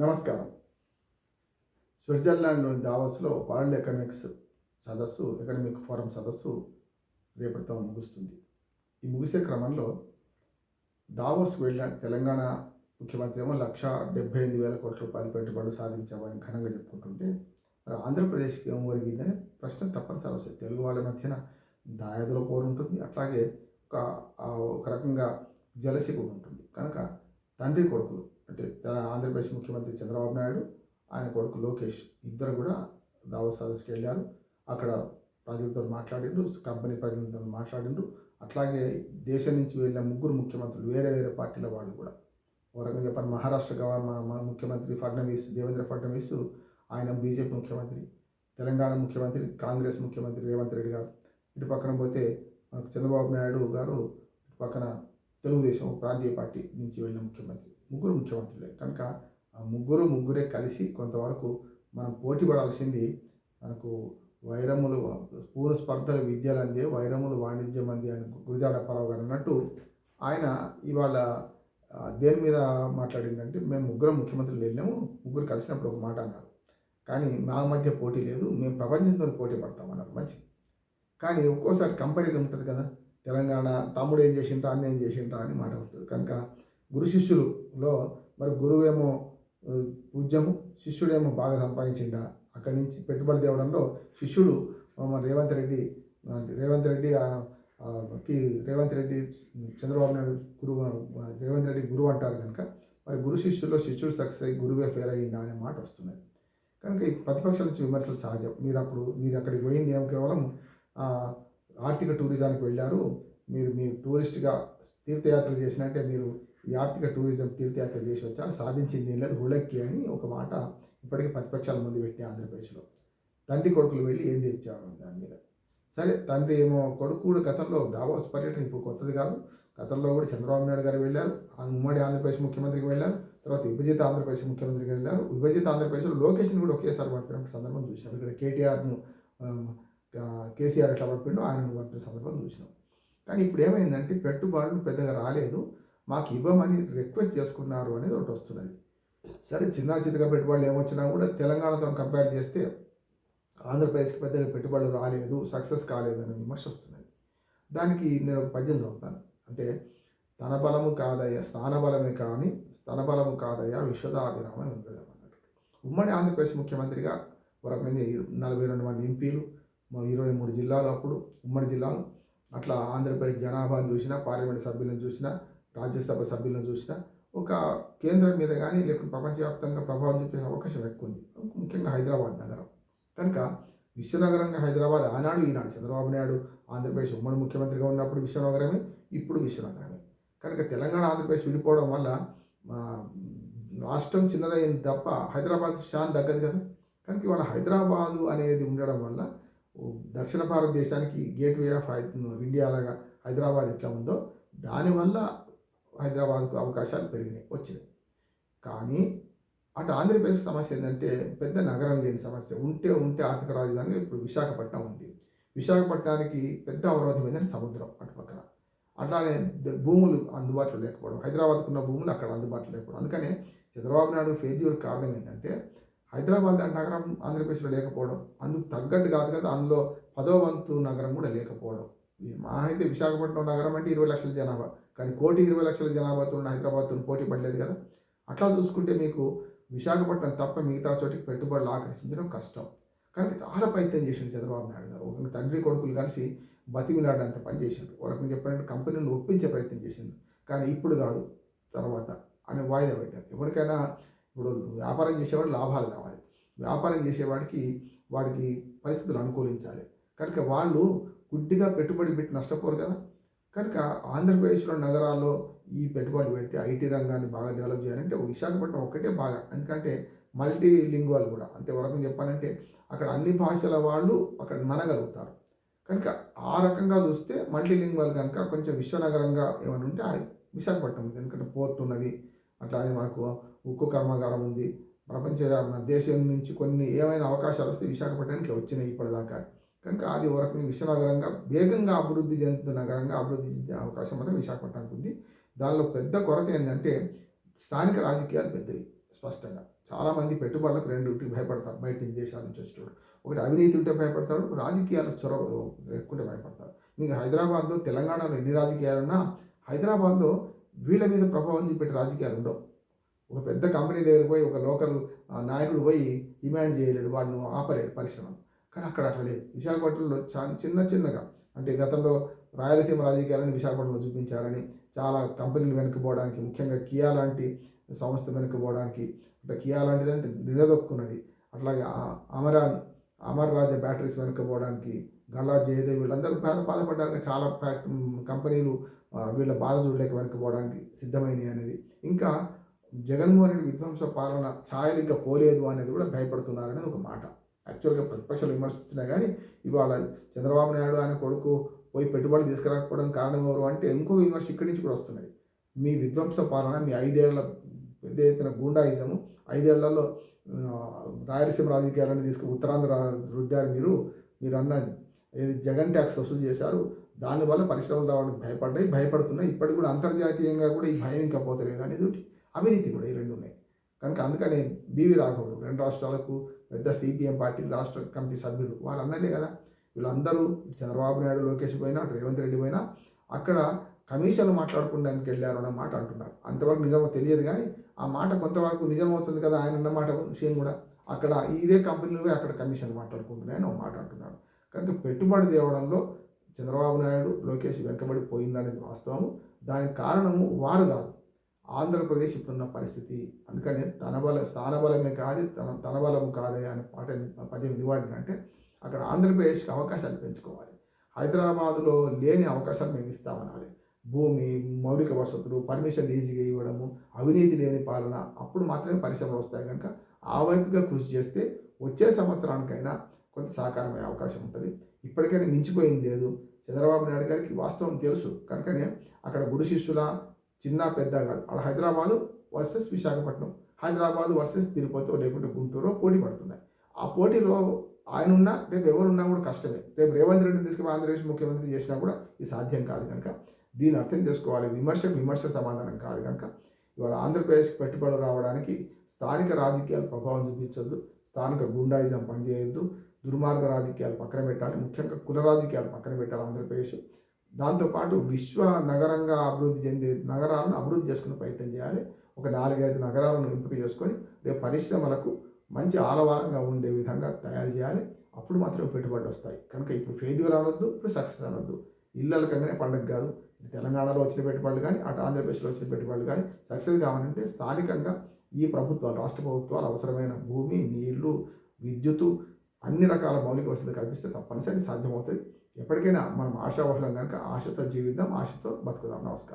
నమస్కారం. స్విట్జర్లాండ్లోని దావస్లో వరల్డ్ ఎకనామిక్స్ సదస్సు ఎకనామిక్ ఫోరం సదస్సు రేపటితో ముగుస్తుంది. ఈ ముగిసే క్రమంలో దావోస్కు వెళ్ళిన తెలంగాణ ముఖ్యమంత్రి ఏమో లక్ష డెబ్బై ఐదు వేల కోట్ల రూపాయలు పెట్టుబడులు సాధించామని ఘనంగా చెప్పుకుంటుంటే మరి ఆంధ్రప్రదేశ్కి ఏం ఒరిగిందనే ప్రశ్న తప్పనిసరి వస్తుంది తెలుగు వాళ్ళ మధ్యన దాయాదులో పోరు ఉంటుంది. అట్లాగే ఒక ఒక రకంగా జలసి కూడా ఉంటుంది. కనుక తండ్రి కొడుకులు అంటే ఆంధ్రప్రదేశ్ ముఖ్యమంత్రి చంద్రబాబు నాయుడు ఆయన కొడుకు లోకేష్ ఇద్దరు కూడా దావోస్ సదస్సుకి వెళ్ళారు. అక్కడ ప్రజలతో మాట్లాడిండ్రు కంపెనీ ప్రజలతో మాట్లాడిండ్రు. అట్లాగే దేశం నుంచి వెళ్ళిన ముగ్గురు ముఖ్యమంత్రులు వేరే వేరే పార్టీల వాళ్ళు కూడా. ఒక రకంగా మహారాష్ట్ర గవర్న మా ముఖ్యమంత్రి ఫడ్నవీస్ దేవేంద్ర ఫడ్నవీస్ ఆయన బీజేపీ ముఖ్యమంత్రి తెలంగాణ ముఖ్యమంత్రి కాంగ్రెస్ ముఖ్యమంత్రి రేవంత్ రెడ్డి గారు. ఇటు పక్కన పోతే చంద్రబాబు నాయుడు గారు ఇటు పక్కన తెలుగుదేశం ప్రాంతీయ పార్టీ నుంచి వెళ్ళిన ముఖ్యమంత్రి. ముగ్గురు ముఖ్యమంత్రులే. కనుక ఆ ముగ్గురు ముగ్గురే కలిసి కొంతవరకు మనం పోటీ పడాల్సింది మనకు వైరములు పూర్వ స్పర్ధల విద్యలు అందే వైరములు వాణిజ్యం అంది అని గురిజాడ అప్పారావు గారు అన్నట్టు ఆయన ఇవాళ దేని మీద మాట్లాడిందంటే మేము ముగ్గురం ముఖ్యమంత్రులు వెళ్ళాము ముగ్గురు కలిసినప్పుడు ఒక మాట అన్నారు. కానీ మా మధ్య పోటీ లేదు మేము ప్రపంచంతో పోటీ పడతామన్నారు మంచిది. కానీ ఒక్కోసారి కంపారిజన్ ఉంటుంది కదా తెలంగాణ తమ్ముడు ఏం చేసింటా అన్న ఏం చేసింటా అని మాట ఉంటుంది. కనుక గురు శిష్యులు లో మరి గురువేమో పూజ్యము శిష్యుడేమో బాగా సంపాదించిండా? అక్కడి నుంచి పెట్టుబడి తేవడంలో శిష్యుడు రేవంత్ రెడ్డి రేవంత్ రెడ్డి కి రేవంత్ రెడ్డి చంద్రబాబు నాయుడు గురువు రేవంత్ రెడ్డి గురువు అంటారు కనుక మరి గురు శిష్యుల్లో శిష్యుడు సక్సెస్ అయ్యి గురువే ఫెయిల్ అయ్యిందా అనే మాట వస్తున్నది కనుక ఈ ప్రతిపక్షాల నుంచి విమర్శలు సహజం. మీరు అప్పుడు మీరు అక్కడికి పోయింది ఏం కేవలం ఆర్థిక టూరిజానికి వెళ్ళారు. మీరు మీ టూరిస్ట్గా తీర్థయాత్రలు చేసినట్టే మీరు ఈ ఆర్థిక టూరిజం తీర్థయాత్ర చేసి వచ్చారు సాధించింది ఏం లేదు. హుళక్కి అని ఒక మాట ఇప్పటికే ప్రతిపక్షాల ముందు పెట్టి ఆంధ్రప్రదేశ్లో. తండ్రి కొడుకులు వెళ్ళి ఏం తెచ్చారు దాని మీద? సరే తండ్రి ఏమో కొడుకు కూడా గతంలో దావోస్ పర్యటన ఇప్పుడు కొత్తది కాదు. గతంలో కూడా చంద్రబాబు నాయుడు గారు వెళ్ళారు. ఉమ్మడి ఆంధ్రప్రదేశ్ ముఖ్యమంత్రికి వెళ్ళారు. తర్వాత విభజిత ఆంధ్రప్రదేశ్ ముఖ్యమంత్రికి వెళ్ళారు. విభజిత ఆంధ్రప్రదేశ్లో లోకేష్ని కూడా ఒకేసారి పంపిన సందర్భం చూసాం ఇక్కడ కేటీఆర్ను కేసీఆర్ ఎట్లా పంపిండో ఆయన పంపిన సందర్భం చూసినాం కానీ ఇప్పుడు ఏమైందంటే పెట్టుబడులు పెద్దగా రాలేదు. మాకు ఇవ్వమని రిక్వెస్ట్ చేసుకున్నారు అనేది ఒకటి వస్తున్నది. సరే చిన్న చిన్నగా పెట్టుబడులు ఏమొచ్చినా కూడా తెలంగాణతో కంపేర్ చేస్తే ఆంధ్రప్రదేశ్కి పెద్దగా పెట్టుబడులు రాలేదు సక్సెస్ కాలేదు అనే విమర్శ వస్తున్నది. దానికి నేను ఒక పద్యం చదువుతాను. అంటే తన బలము కాదయ్యా స్థాన బలమే కానీ స్తన బలము కాదయ్యా విశ్వదాభిరామ విప్రదం అన్నట్టు ఉమ్మడి ఆంధ్రప్రదేశ్ ముఖ్యమంత్రిగా వరకు నలభై రెండు మంది ఎంపీలు ఇరవై మూడు జిల్లాలు అప్పుడు ఉమ్మడి జిల్లాలు అట్లా ఆంధ్రప్రదేశ్ జనాభాను చూసినా పార్లమెంట్ సభ్యులను చూసినా రాజ్యసభ సభ్యులను చూసినా ఒక కేంద్రం మీద కానీ లేకుంటే ప్రపంచవ్యాప్తంగా ప్రభావం చూపే అవకాశం ఎక్కువ ఉంది ముఖ్యంగా హైదరాబాద్ నగరం. కనుక విశ్వనగరంగా హైదరాబాద్ ఆనాడు ఈనాడు చంద్రబాబు నాయుడు ఆంధ్రప్రదేశ్ ఉమ్మడి ముఖ్యమంత్రిగా ఉన్నప్పుడు విశ్వనగరమే ఇప్పుడు విశ్వనగరమే. కనుక తెలంగాణ ఆంధ్రప్రదేశ్ విడిపోవడం వల్ల రాష్ట్రం చిన్నదైంది తప్ప హైదరాబాద్ షాన్ తగ్గదు కదా. కనుక ఇవాళ హైదరాబాదు అనేది ఉండడం వల్ల దక్షిణ భారతదేశానికి గేట్వే ఆఫ్ హై ఇండియా లాగా హైదరాబాద్ ఎట్లా ఉందో దానివల్ల హైదరాబాద్కు అవకాశాలు పెరిగినాయి వచ్చినాయి. కానీ అటు ఆంధ్రప్రదేశ్ సమస్య ఏంటంటే పెద్ద నగరం లేని సమస్య. ఉంటే ఉంటే ఆర్థిక రాజధానిగా ఇప్పుడు విశాఖపట్నం ఉంది. విశాఖపట్నానికి పెద్ద అవరోధం ఏంటంటే సముద్రం అటు పక్కన. అట్లానే భూములు అందుబాటులో లేకపోవడం హైదరాబాద్కు ఉన్న భూములు అక్కడ అందుబాటులో లేకపోవడం. అందుకనే చంద్రబాబు నాయుడు ఫెయిల్యూర్ కారణం ఏంటంటే హైదరాబాద్ నగరం ఆంధ్రప్రదేశ్లో లేకపోవడం అందుకు తగ్గట్టు కాదు కదా అందులో పదో వంతు నగరం కూడా లేకపోవడం. మా అయితే విశాఖపట్నం నగరం అంటే ఇరవై లక్షల జనాభా. కానీ కోటి ఇరవై లక్షల జనాభాతో ఉన్న హైదరాబాద్తో పోటీ పడలేదు కదా. అట్లా చూసుకుంటే మీకు విశాఖపట్నం తప్ప మిగతా చోటికి పెట్టుబడులు ఆకర్షించడం కష్టం. కనుక చాలా ప్రయత్నం చేసిండు చంద్రబాబు నాయుడు గారు. ఒక తండ్రి కొడుకులు కలిసి బతిమిలాడంత పని చేసిండు. ఒకరికి రకంగా చెప్పాలంటే కంపెనీని ఒప్పించే ప్రయత్నం చేసిండు. కానీ ఇప్పుడు కాదు తర్వాత అని వాయిదా పెట్టారు. ఎవరికైనా ఇప్పుడు వ్యాపారం చేసేవాడు లాభాలు కావాలి. వ్యాపారం చేసేవాడికి వాడికి పరిస్థితులు అనుకూలించాలి. కనుక వాళ్ళు గుడ్డిగా పెట్టుబడి పెట్టి నష్టపోరు కదా. కనుక ఆంధ్రప్రదేశ్లో నగరాల్లో ఈ పెట్టుబడి పెడితే ఐటీ రంగాన్ని బాగా డెవలప్ చేయాలంటే విశాఖపట్నం ఒక్కటే బాగా. ఎందుకంటే మల్టీ లింగ్వల్ కూడా అంటే వరకు చెప్పాలంటే అక్కడ అన్ని భాషల వాళ్ళు అక్కడ మనగలుగుతారు కనుక ఆ రకంగా చూస్తే మల్టీ లింగ్వల్ కనుక కొంచెం విశ్వనగరంగా ఏమైనా ఉంటే ఆ విశాఖపట్నం ఉంది. ఎందుకంటే పోర్ట్ ఉన్నది. అట్లానే మనకు ఉక్కు కర్మాగారం ఉంది. ప్రపంచ మన దేశం నుంచి కొన్ని ఏమైనా అవకాశాలు వస్తే విశాఖపట్నానికి వచ్చినాయి ఇప్పటిదాకా. కనుక అది వరకు విశ్వనగరంగా వేగంగా అభివృద్ధి చెందుతున్న నగరంగా అభివృద్ధి చెందే అవకాశం మాత్రం విశాఖపట్నానికి ఉంది. దానిలో పెద్ద కొరత ఏంటంటే స్థానిక రాజకీయాలు పెద్దవి స్పష్టంగా. చాలామంది పెట్టుబడులకు రెండు భయపడతారు బయట దేశాల నుంచి వచ్చేటప్పుడు ఒకటి అవినీతి ఉంటే భయపడతాడు రాజకీయాలు చొరవ ఎక్కుంటే భయపడతారు. మీకు హైదరాబాద్లో తెలంగాణలో ఎన్ని రాజకీయాలున్నా హైదరాబాద్లో వీళ్ళ మీద ప్రభావం చూపెట్టే రాజకీయాలు ఉండవు. ఒక పెద్ద కంపెనీ దగ్గర పోయి ఒక లోకల్ ఆ, నాయకుడు పోయి డిమాండ్ చేయలేడు వాడిని ఆపలేడు పరిశ్రమ కానీ అక్కడ అట్లా లేదు. విశాఖపట్నంలో చా చిన్న చిన్నగా అంటే గతంలో రాయలసీమ రాజకీయాలని విశాఖపట్నంలో చూపించారని చాలా కంపెనీలు వెనుకపోవడానికి ముఖ్యంగా కియా లాంటి సంస్థ వెనుకపోవడానికి అంటే కియా లాంటిది అంటే నిలదొక్కున్నది. అట్లాగే అమరాన్ అమర్ రాజా బ్యాటరీస్ వెనుకపోవడానికి గల్లా జయదేవ్ వీళ్ళందరూ బాధ బాధపడ్డారు చాలా కంపెనీలు వీళ్ళ బాధ చూడలేక వెనుకపోవడానికి సిద్ధమైనవి అనేది. ఇంకా జగన్మోహన్ రెడ్డి విధ్వంస పాలన ఛాయలు ఇంకా పోలేదు అనేది కూడా భయపడుతున్నారనేది ఒక మాట. యాక్చువల్గా ప్రతిపక్షాలు విమర్శించినా కానీ ఇవాళ చంద్రబాబు నాయుడు ఆయన కొడుకు పోయి పెట్టుబడులు తీసుకురాకపోవడం కారణం ఎవరు అంటే ఇంకో విమర్శ ఇక్కడి నుంచి కూడా వస్తున్నది. మీ విధ్వంస పాలన మీ ఐదేళ్ళ పెద్ద ఎత్తున గూండాయిజము ఐదేళ్ళలో రాయలసీమ రాజకీయాలను తీసుకు ఉత్తరాంధ్ర రుద్దారు మీరు మీరు అన్న ఏది జగన్ ట్యాక్స్ వసూలు చేశారు దానివల్ల పరిశ్రమలు రావడానికి భయపడ్డాయి భయపడుతున్నాయి. ఇప్పటికి కూడా అంతర్జాతీయంగా కూడా ఈ భయం ఇంకా పోతలేదు అనేది ఒకటి అవినీతి కూడా ఈ రెండు ఉన్నాయి. కనుక అందుకనే బీవీ రాఘవులు రెండు రాష్ట్రాలకు పెద్ద సిపిఎం పార్టీ రాష్ట్ర కమిటీ సభ్యులు. వాళ్ళు అన్నదే కదా వీళ్ళందరూ చంద్రబాబు నాయుడు లోకేష్ పోయినా అటు రేవంత్ రెడ్డి పోయినా అక్కడ కమిషన్లు మాట్లాడుకోవడానికి వెళ్ళారు అన్న మాట అంటున్నారు. అంతవరకు నిజమో తెలియదు కానీ ఆ మాట కొంతవరకు నిజమవుతుంది కదా ఆయన అన్న మాట విషయం కూడా. అక్కడ ఇదే కంపెనీలు అక్కడ కమిషన్ మాట్లాడుకుంటున్నాయని ఒక మాట అంటున్నాడు కనుక పెట్టుబడి తేవడంలో చంద్రబాబు నాయుడు లోకేష్ వెనకబడి పోయిందనేది వాస్తవము. దానికి కారణము వారు కాదు. ఆంధ్రప్రదేశ్ ఇప్పుడున్న పరిస్థితి. అందుకని తన బల స్థానబలమే కాదు తన తన బలము కాదే అనే పాట పద్యం ఎందుకు అంటే అక్కడ ఆంధ్రప్రదేశ్కి అవకాశాలు పెంచుకోవాలి. హైదరాబాద్లో లేని అవకాశాలు మేము ఇస్తామనాలి భూమి మౌలిక వసతులు పర్మిషన్ ఈజీగా ఇవ్వడము అవినీతి లేని పాలన అప్పుడు మాత్రమే పరిశ్రమలు వస్తాయి కనుక ఆ వైపుగా కృషి చేస్తే వచ్చే సంవత్సరానికైనా కొంత సహకారమయ్యే అవకాశం ఉంటుంది. ఇప్పటికైనా మించిపోయింది లేదు. చంద్రబాబు నాయుడు గారికి వాస్తవం తెలుసు. కనుకనే అక్కడ గురు శిష్యుల చిన్న పెద్ద కాదు. అక్కడ హైదరాబాదు వర్సెస్ విశాఖపట్నం హైదరాబాద్ వర్సెస్ తిరుపతి లేకుంటే గుంటూరు పోటీ పడుతున్నాయి. ఆ పోటీలో ఆయన ఉన్నా రేపు ఎవరున్నా కూడా కష్టమే. రేపు రేవంత్ రెడ్డిని తీసుకుని ఆంధ్రప్రదేశ్ ముఖ్యమంత్రి చేసినా కూడా ఇది సాధ్యం కాదు కనుక. దీన్ని అర్థం చేసుకోవాలి. విమర్శ విమర్శ సమాధానం కాదు కనుక. ఇవాళ ఆంధ్రప్రదేశ్కి పెట్టుబడులు రావడానికి స్థానిక రాజకీయాలు ప్రభావం చూపించొద్దు. స్థానిక గుండాయిజం పనిచేయొద్దు. దుర్మార్గ రాజకీయాలు పక్కన పెట్టాలి. ముఖ్యంగా కుల రాజకీయాలు పక్కన పెట్టాలి ఆంధ్రప్రదేశ్. దాంతోపాటు విశ్వ నగరంగా అభివృద్ధి చెందే నగరాలను అభివృద్ధి చేసుకునే ప్రయత్నం చేయాలి. ఒక నాలుగైదు నగరాలను ఎంపిక చేసుకొని రేపు పరిశ్రమలకు మంచి ఆలవాలంగా ఉండే విధంగా తయారు చేయాలి. అప్పుడు మాత్రమే పెట్టుబడులు వస్తాయి. కనుక ఇప్పుడు ఫెయిల్యూర్ అనొద్దు ఇప్పుడు సక్సెస్ అనొద్దు. ఇళ్ళకగానే పండుగ కాదు. తెలంగాణలో వచ్చిన పెట్టుబడులు కానీ అటు ఆంధ్రప్రదేశ్లో వచ్చిన పెట్టుబడులు కానీ సక్సెస్ కావాలంటే స్థానికంగా ఈ ప్రభుత్వాలు రాష్ట్ర ప్రభుత్వాలు అవసరమైన భూమి నీళ్ళు విద్యుత్తు అన్ని రకాల మౌలిక వసతులు కల్పిస్తే తప్పనిసరి సాధ్యమవుతుంది. ఎప్పటికైనా మనం ఆశావహులం కనుక ఆశతో జీవిద్దాం ఆశతో బతుకుదాం. నమస్కారం.